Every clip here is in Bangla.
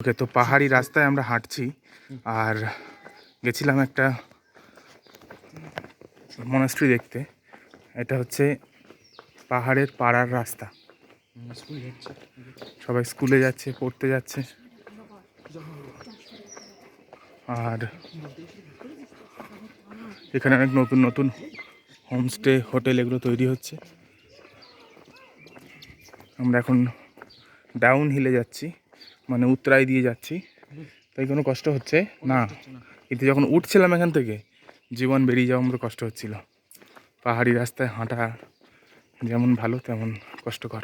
ওকে, তো পাহাড়ি রাস্তায় আমরা হাঁটছি, আর গেছিলাম একটা মনাস্ট্রি দেখতে। এটা হচ্ছে পাহাড়ের পাড়ার রাস্তা। সবাই স্কুলে যাচ্ছে, পড়তে যাচ্ছে। আর এখানে অনেক নতুন নতুন হোমস্টে হোটেল এগুলো তৈরি হচ্ছে। আমরা এখন ডাউন হিলে যাচ্ছি। মানে উত্তরায় দিয়ে যাচ্ছি। তাই কোনো কষ্ট হচ্ছে? না। কিন্তু যখন উঠছিলাম এখান থেকে, জীবন বেরিয়ে যাওয়া আমার কষ্ট হচ্ছিল। পাহাড়ি রাস্তায় হাঁটা যেমন ভালো, তেমন কষ্টকর।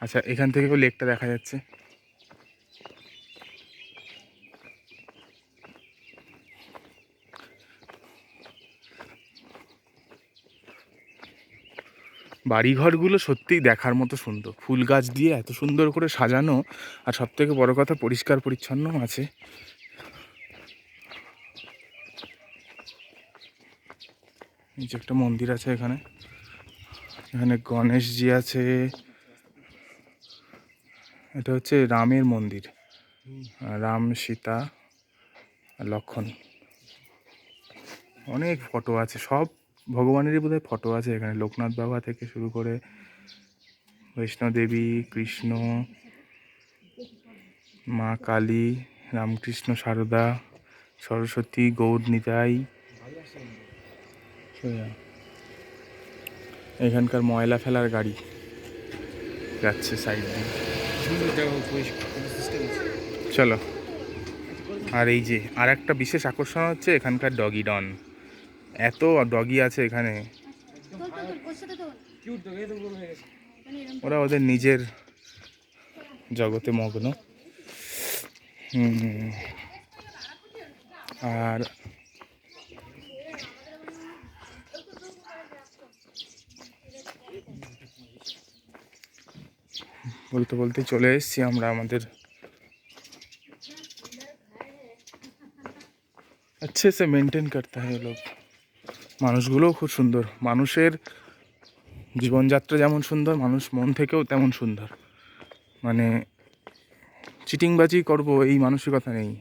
আচ্ছা এখান থেকেও লেকটা দেখা যাচ্ছে। বাড়িঘরগুলো সত্যিই দেখার মতো সুন্দর। ফুল গাছ দিয়ে এত সুন্দর করে সাজানো আর সব থেকে বড় কথা পরিষ্কার পরিচ্ছন্ন আছে। যে একটা মন্দির আছে এখানে। এখানে গণেশজি আছে। এটা হচ্ছে রামের মন্দির। রাম, সীতা লক্ষণ। অনেক ফটো আছে, সব ভগবানেরই বোধহয় ফটো আছে এখানে। লোকনাথ বাবা থেকে শুরু করে বৈষ্ণোদেবী কৃষ্ণ, মা কালী, রামকৃষ্ণ, সারদা, সরস্বতী, গৌর, নিতাই। এখানকার ময়লা ফেলার গাড়ি যাচ্ছে সাইড দিয়ে। চলো। আর এই যে আর একটা বিশেষ আকর্ষণ হচ্ছে এখানকার ডগি ডন এত ডগি আছে এখানে ওরা ওদের নিজের জগতে মগ্ন হুম। আর বলতে বলতে চলে এসেছি আমরা আমাদের अच्छे से মেনটেন করতে হয় লোক মানুষগুলোও খুব সুন্দর। মানুষের জীবনযাত্রা যেমন সুন্দর, মানুষ মন থেকেও তেমন সুন্দর। মানে চিটিংবাজি করব এই মানসিকতা নেই।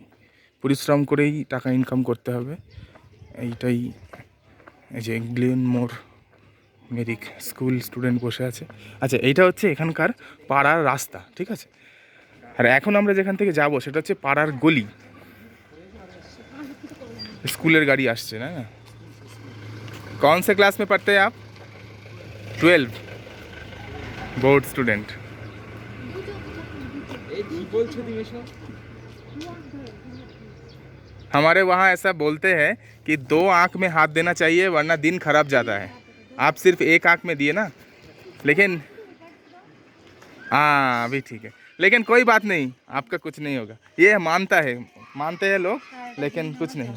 পরিশ্রম করেই টাকা ইনকাম করতে হবে। এইটাই এই যে Glenmore Merrick school student বসে আছে। আচ্ছা এইটা হচ্ছে এখানকার পাড়ার রাস্তা, ঠিক আছে? আর এখন আমরা যেখান থেকে যাব, সেটা হচ্ছে পাড়ার গলি। স্কুলের গাড়ি আসছে, না? कौन से क्लास में पढ़ते हैं आप? ट्वेल्व बोर्ड स्टूडेंट हमारे वहाँ ऐसा बोलते हैं कि दो आँख में हाथ देना चाहिए, वरना दिन खराब जाता है। आप सिर्फ़ एक आँख में दिए ना? लेकिन हाँ अभी ठीक है। लेकिन कोई बात नहीं, आपका कुछ नहीं होगा। ये मानता है, मानते हैं लोग, लेकिन कुछ नहीं।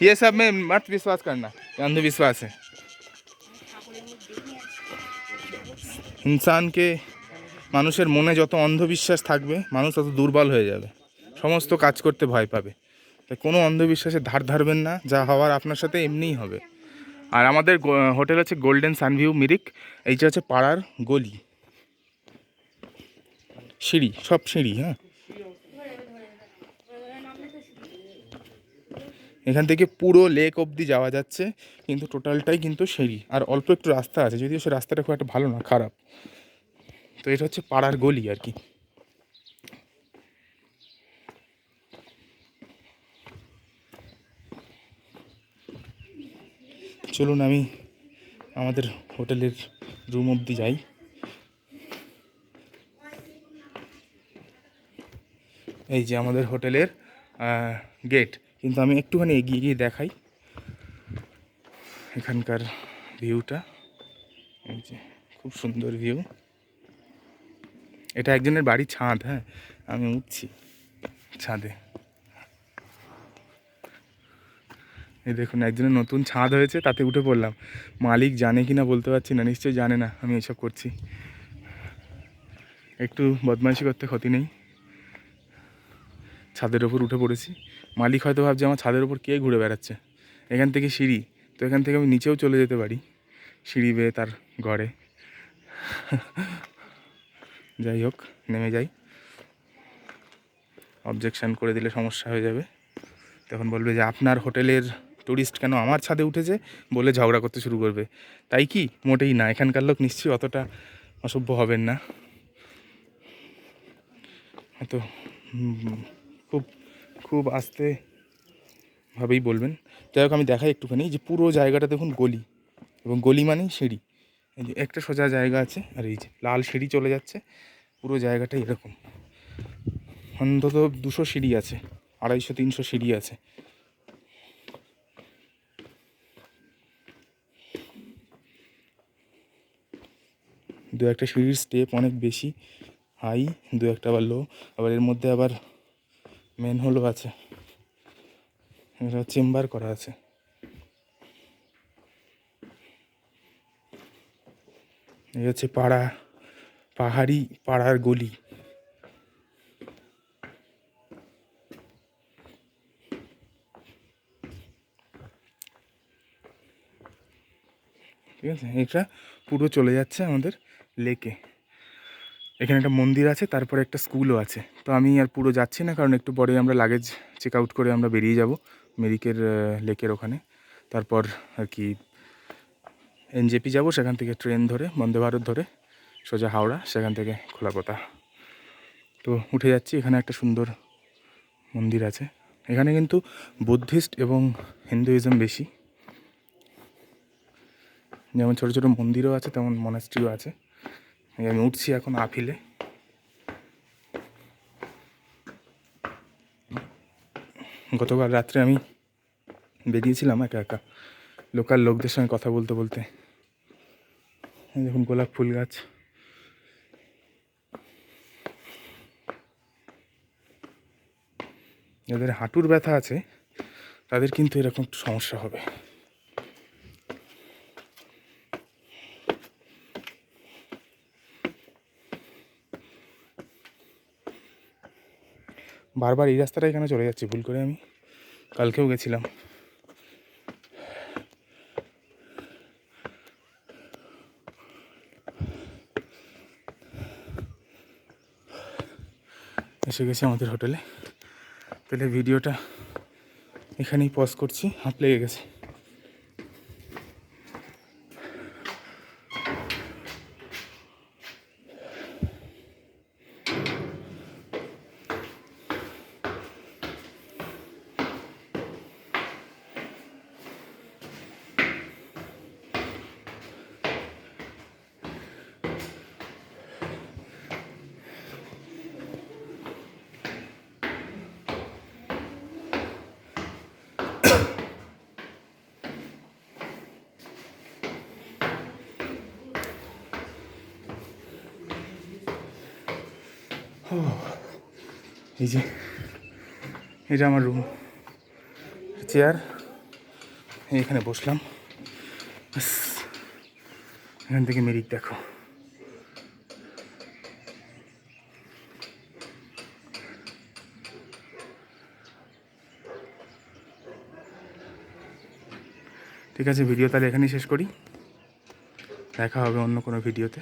ये सब में मत विश्वास करना ये अंधविश्वास है ইনসানকে মানুষের মনে যত অন্ধবিশ্বাস থাকবে মানুষ তত দুর্বল হয়ে যাবে সমস্ত কাজ করতে ভয় পাবে তাই কোনো অন্ধবিশ্বাসে ধার ধারবেন না যা হওয়ার আপনার সাথে এমনিই হবে আর আমাদের গো- হোটেল হচ্ছে গোল্ডেন সানভিউ মিরিক এইটা হচ্ছে পাড়ার গলি সিঁড়ি সব সিঁড়ি হ্যাঁ এখান থেকে পুরো লেক অবধি যাওয়া যাচ্ছে, কিন্তু টোটালটাই কিন্তু সিঁড়ি। আর অল্প একটু রাস্তা আছে, যদিও সে রাস্তাটা খুব একটা ভালো না, খারাপ। তো এটা হচ্ছে পাড়ার গলি আর কি। চলুন আমি আমাদের হোটেলের রুম অবধি যাই। এই যে আমাদের হোটেলের গেট কিন্তু আমি একটুখানি এগিয়ে গিয়ে দেখাই এখানকার ভিউটা। এই যে, খুব সুন্দর ভিউ। এটা একজনের বাড়ির ছাদ হ্যাঁ? আমি উঠছি ছাদে। এই দেখুন, একজনের নতুন ছাদ হয়েছে, তাতে উঠে পড়লাম। মালিক জানে কি না বলতে পারছি না, নিশ্চয়ই জানে না, আমি এসব করছি। একটু বদমাইশি করতে ক্ষতি নেই। ছাদের ওপর উঠে পড়েছি। মালিক হয়তো ভাবছে আমার ছাদের ওপর কে ঘুরে বেড়াচ্ছে? এখান থেকে সিঁড়ি। তো এখান থেকে আমি নিচেও চলে যেতে পারি। সিঁড়ি বেয়ে তার ঘরে। যাই হোক, নেমে যাই। অবজেকশান করে দিলে সমস্যা হয়ে যাবে। তখন বলবে যে, আপনার হোটেলের টুরিস্ট কেন আমার ছাদে উঠেছে? বলে ঝগড়া করতে শুরু করবে। তাই কি? মোটেই না। এখানকার লোক নিশ্চয়ই অতটা অসভ্য হবেন না। হয়তো খুব খুব আস্তে ভাবেই বলবেন। যাই হোক, আমি দেখাই একটুখানি। যে পুরো জায়গাটা দেখুন গলি এবং গলি মানেই সিঁড়ি। এই যে একটা সোজা জায়গা আছে আর এই যে লাল সিঁড়ি চলে যাচ্ছে। পুরো জায়গাটা এরকম। অন্তত দুশো সিঁড়ি আছে, আড়াইশো, তিনশো সিঁড়ি আছে। দু একটা সিঁড়ির স্টেপ অনেক বেশি হাই দু একটা আবার লো আবার এর মধ্যে আবার মেন হলও আছে। এটা চেম্বার করা আছে। এই হচ্ছে পাড়া, পাহাড়ি পাড়ার গলি। ঠিক আছে? এটা পুরো চলে যাচ্ছে আমাদের লেকে এখানে একটা মন্দির আছে, তারপরে একটা স্কুলও আছে। তো আমি আর পুরো যাচ্ছি না, কারণ একটু পরে আমরা লাগেজ চেক আউট করে আমরা বেরিয়ে যাব মেরিকের লেকের ওখানে। তারপর আর কি এনজেপি যাব, সেখান থেকে ট্রেন ধরে, বন্দে ভারত ধরে সোজা হাওড়া, সেখান থেকে খোলাকোতা তো উঠে যাচ্ছি, এখানে একটা সুন্দর মন্দির আছে। এখানে কিন্তু বুদ্ধিস্ট এবং হিন্দুইজম বেশি। যেমন ছোটো ছোটো মন্দিরও আছে, তেমন মনাস্ট্রিও আছে। আমি উঠছি এখন আপিলে। গতকাল রাত্রে আমি বেরিয়েছিলাম একা একা। লোকাল লোকদের সঙ্গে কথা বলতে বলতে। দেখুন গোলাপ ফুল গাছ। যাদের হাঁটুর ব্যথা আছে, তাদের কিন্তু এরকম সমস্যা হবে। বারবার এই রাস্তাটাই কেন চলে যাচ্ছি, ভুল করে আমি কালকেও গেছিলাম। এসে গেছি আমাদের হোটেলে। তাহলে ভিডিওটা এখানেই পজ করছি, হাঁপ লেগে গেছে। এই যে, এটা আমার রুম চেয়ার এখানে বসলাম। এখান থেকে মেরিক দেখো। ঠিক আছে ভিডিও তাহলে এখানেই শেষ করি। দেখা হবে অন্য কোনো ভিডিওতে